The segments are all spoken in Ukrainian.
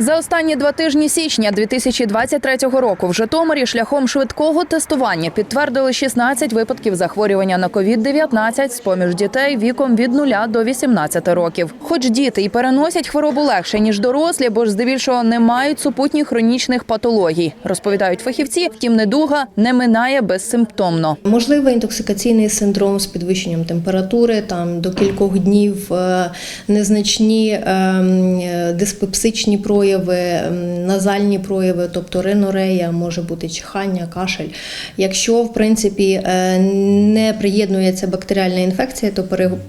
За останні два тижні січня 2023 року в Житомирі шляхом швидкого тестування підтвердили 16 випадків захворювання на COVID-19 з поміж дітей віком від 0 до 18 років. Хоч діти й переносять хворобу легше ніж дорослі, бо ж здебільшого не мають супутніх хронічних патологій, розповідають фахівці. Втім, недуга не минає безсимптомно. Можливо, інтоксикаційний синдром з підвищенням температури, там до кількох днів е, незначні ем, е, диспепсичні прояви, ем, назальні прояви, тобто ринорея, може бути чихання, кашель. Якщо в принципі е, не приєднується бактеріальна інфекція, то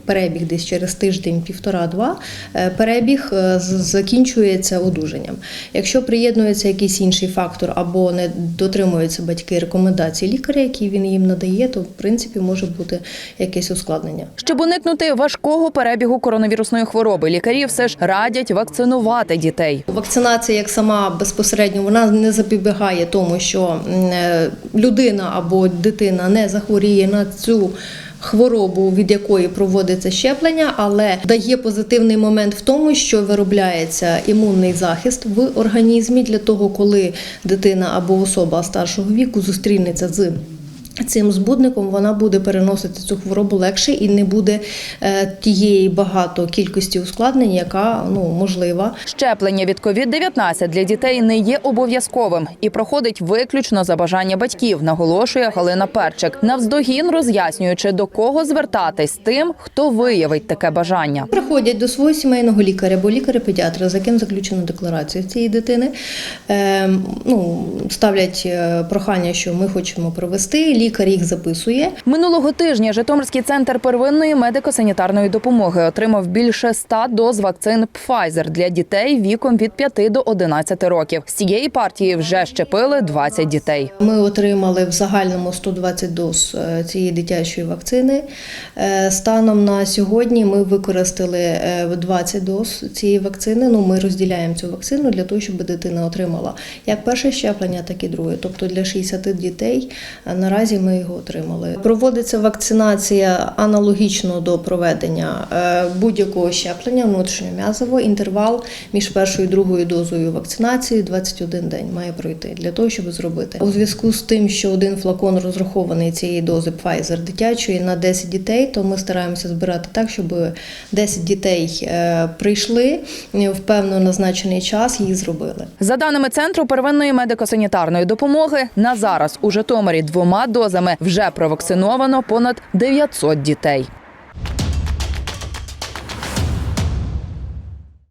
перебіг десь через тиждень, півтора-два, е, перебіг е, закінчується одужанням. Якщо приєднується якийсь інший фактор або не дотримуються батьки рекомендацій лікаря, які він їм надає, то в принципі може бути якесь ускладнення. Щоб уникнути важкого перебігу коронавірусної хвороби, лікарі все ж радять вакцинувати дітей. Вакцинація, як сама безпосередньо, вона не запобігає тому, що е, людина або дитина не захворіє на цю. Хворобу, від якої проводиться щеплення, але дає позитивний момент в тому, що виробляється імунний захист в організмі для того, коли дитина або особа старшого віку зустрінеться з цим збудником, вона буде переносити цю хворобу легше і не буде е, тієї багато кількості ускладнень, яка ну можлива. Щеплення від COVID-19 для дітей не є обов'язковим і проходить виключно за бажання батьків, наголошує Галина Перчик, навздогін роз'яснюючи, до кого звертатись тим, хто виявить таке бажання. Приходять до свого сімейного лікаря або лікаря-педіатра, за яким заключено декларацію цієї дитини. Е, ну, ставлять е, прохання, що ми хочемо провести. Лікар їх записує. Минулого тижня Житомирський центр первинної медико-санітарної допомоги отримав більше 100 доз вакцин Pfizer для дітей віком від 5 до 11 років. З цієї партії вже щепили 20 дітей. Ми отримали в загальному 120 доз е, цієї дитячої вакцини. Е, Станом на сьогодні ми використали е, 20 доз цієї вакцини. Ну, ми розділяємо цю вакцину для того, щоб дитина отримала як перше щеплення, так і друге. Тобто для 60 дітей е, наразі ми його отримали. Проводиться вакцинація аналогічно до проведення е, будь-якого щеплення внутрішньом'язово. Інтервал між першою і другою дозою вакцинації 21 день має пройти для того, щоб зробити. У зв'язку з тим, що один флакон розрахований цієї дози Pfizer дитячої на 10 дітей, то ми стараємося збирати так, щоб 10 дітей е, прийшли е, в певно назначений час, їх зробили. За даними центру первинної медико-санітарної допомоги, на зараз у Житомирі двома дозами вже провакциновано понад 900 дітей.